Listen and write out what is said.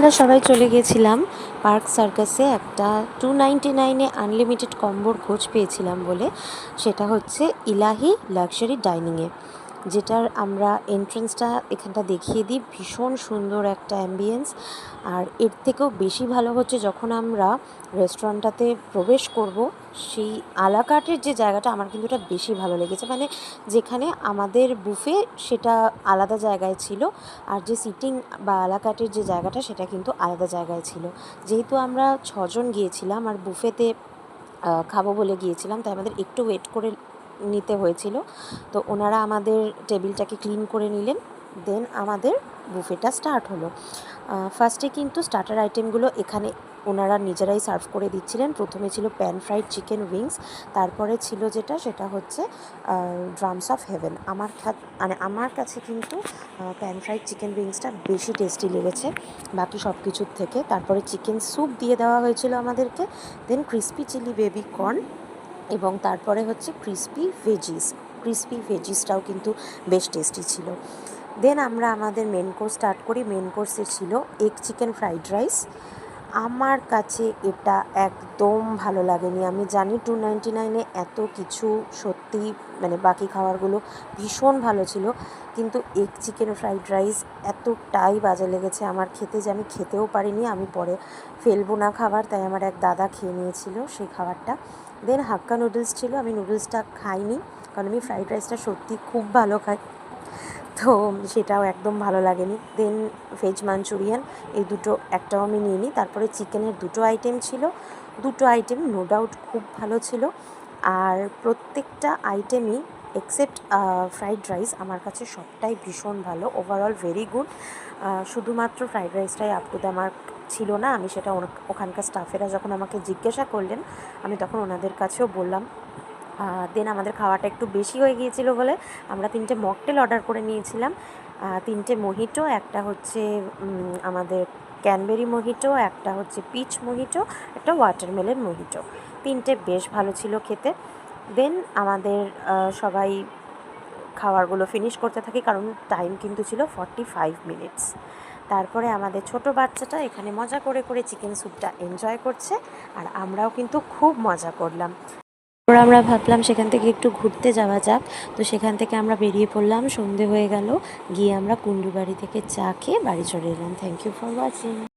আমরা সবাই চলে গেছিলাম পার্ক সার্কাসে একটা টু নাইনটি নাইনে আনলিমিটেড কম্বোর খোঁজ পেয়েছিলাম বলে। সেটা হচ্ছে ইলাহি লাক্সারি ডাইনিংয়ে যেটার আমরা এন্ট্রেন্সটা এখানটা দেখিয়ে দিই। ভীষণ সুন্দর একটা অ্যাম্বিয়েন্স আর এর থেকেও বেশি ভালো হচ্ছে যখন আমরা রেস্টুরেন্টটাতে প্রবেশ করব, সেই আলাকাটের যে জায়গাটা, আমার কিন্তু ওটা বেশি ভালো লেগেছে। মানে যেখানে আমাদের বুফে সেটা আলাদা জায়গায় ছিল, আর যে সিটিং বা আলাকাটের যে জায়গাটা, সেটা কিন্তু আলাদা জায়গায় ছিল। যেহেতু আমরা ছজন গিয়েছিলাম, আর বুফেতে খাব বলে গিয়েছিলাম, তাই আমাদের একটু ওয়েট করে নিতে হয়েছিল। তো ওনারা আমাদের টেবিলটাকে ক্লিন করে নিলেন। দেন আমাদের বুফেটা স্টার্ট হলো। ফার্স্টে কিন্তু স্টার্টার আইটেমগুলো এখানে ওনারা নিজেরাই সার্ভ করে দিচ্ছিলেন। প্রথমে ছিল প্যান ফ্রাইড চিকেন উইংস, তারপরে ছিল যেটা, সেটা হচ্ছে ড্রামস অফ হেভেন। আমার মানে আমার কাছে কিন্তু প্যান ফ্রাইড চিকেন উইংসটা বেশি টেস্টি লেগেছে বাকি সব কিছুর থেকে। তারপরে চিকেন স্যুপ দিয়ে দেওয়া হয়েছিল আমাদেরকে। Then crispy chilli baby corn এবং তারপরে হচ্ছে ক্রিস্পি ভেজিস ক্রিস্পি ভেজিসটাও কিন্তু বেশ টেস্টি ছিল। দেন আমরা আমাদের মেন কোর্স স্টার্ট করি। মেন কোর্সে ছিল এগ চিকেন ফ্রাইড রাইস আমার কাছে এটা একদম ভালো লাগেনি। আমি জানি টু নাইনটি নাইনে এত কিছু সত্যি মানে বাকি খাবারগুলো ভীষণ ভালো ছিল, কিন্তু এগ চিকেন ফ্রাইড রাইস এতটাই বাজে লেগেছে আমার খেতে যে আমি খেতেও পারিনি। আমি পরে ফেলব না খাবার, তাই আমার এক দাদা খেয়ে নিয়েছিল সেই খাবারটা। দেন হাক্কা নুডলস ছিল, আমি নুডলসটা খাইনি, কারণ আমি ফ্রাইড রাইসটা সত্যি খুব ভালো খাই। তো সেটাও একদম ভালো লাগেনি। দেন ভেজ মাঞ্চুরিয়ান এই দুটো একটাও আমি নিয়ে নিই তারপরে চিকেনের দুটো আইটেম ছিল। দুটো আইটেম নো ডাউট খুব ভালো ছিল। আর প্রত্যেকটা আইটেমই এক্সেপ্ট ফ্রাইড রাইস আমার কাছে সবটাই ভীষণ ভালো। ওভারঅল ভেরি গুড শুধুমাত্র ফ্রাইড রাইসটাই আপ টু দ্য মার্ক ছিল না। আমি সেটা ওখানকার স্টাফেরা যখন আমাকে জিজ্ঞাসা করলেন, আমি তখন ওনাদের কাছেও বললাম দেন আমাদের খাওয়াটা একটু বেশি হয়ে গিয়েছিল বলে আমরা তিনটে মকটেল অর্ডার করে নিয়েছিলাম। তিনটে মোহিটো, একটা হচ্ছে আমাদের ক্যানবেরি মোহিটো, একটা হচ্ছে পিচ মোহিটো, একটা ওয়াটারমেলন মোহিটো। তিনটে বেশ ভালো ছিল খেতে। দেন আমাদের সবাই খাবারগুলো ফিনিশ করতে থাকি কারণ টাইম কিন্তু ছিল ফর্টি ফাইভ মিনিটস তারপরে আমাদের ছোট বাচ্চাটা এখানে মজা করে করে চিকেন স্যুপটা এনজয় করছে আর আমরাও কিন্তু খুব মজা করলাম। তারপর আমরা ভাবলাম সেখান থেকে একটু ঘুরতে যাওয়া যাক। তো সেখান থেকে আমরা বেরিয়ে পড়লাম, সন্ধে হয়ে গেল। গিয়ে আমরা কুন্ডু বাড়ি থেকে চা খেয়ে বাড়ি চলে এলাম। Thank you for watching